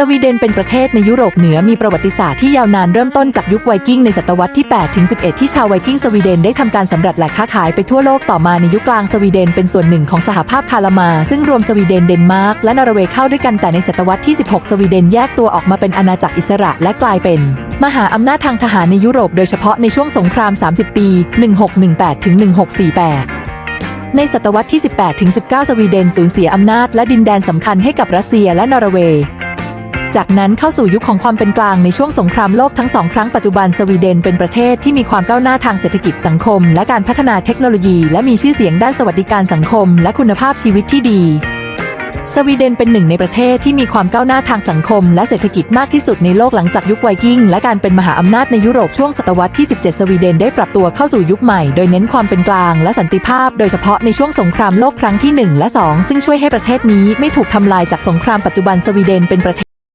สวีเดนเป็นประเทศในยุโรปเหนือมีประวัติศาสตร์ที่ยาวนานเริ่มต้นจากยุคไวกิ้งในศตวรรษที่ 8 ถึง 11 ที่ชาวไวกิ้งสวีเดนได้ทำการสำรวจและค้าขายไปทั่วโลกต่อมาในยุคกลางสวีเดนเป็นส่วนหนึ่งของสหภาพคาลามา ซึ่งรวมสวีเดนเดนมาร์กและนอร์เวย์เข้าด้วยกันแต่ในศตวรรษที่ 16 สวีเดนแยกตัวออกมาเป็นอาณาจักรอิสระและกลายเป็น มหาอำนาจทางทหารในยุโรปโดยเฉพาะในช่วงสงคราม 30 ปี 1618ถึง1648ในศตวรรษที่ 18 ถึง 19 สวีเดนสูญเสียอำนาจและดินแดนสำคัญให้กับรัสเซียและนอร์เวย์ จากนั้นเข้าสู่ยุคของความเป็นกลางในช่วงสงครามโลกทั้งสองครั้งปัจจุบันสวีเดนเป็นประเทศที่มีความก้าวหน้าทางเศรษฐกิจสังคม และการพัฒนาเทคโนโลยีและมีชื่อเสียงด้านสวัสดิการสังคม และคุณภาพชีวิตที่ดีสวีเดนเป็นหนึ่งในประเทศที่มีความก้าวหน้าทางสังคม และเศรษฐกิจมากที่สุดในโลกหลังจากยุคไวกิ้ง และการเป็นมหาอำนาจในยุโรปช่วงศตวรรษที่ 17 สวีเดนได้ปรับตัวเข้าสู่ยุคใหม่ โดยเน้นความเป็นกลางและสันติภาพ โดยเฉพาะในช่วงสงครามโลกครั้งที่ 1 และ 2 ซึ่งช่วยให้ประเทศนี้ไม่ถูกทำลายจากสงครามปัจจุบันสวีเดนเป็นประเทศ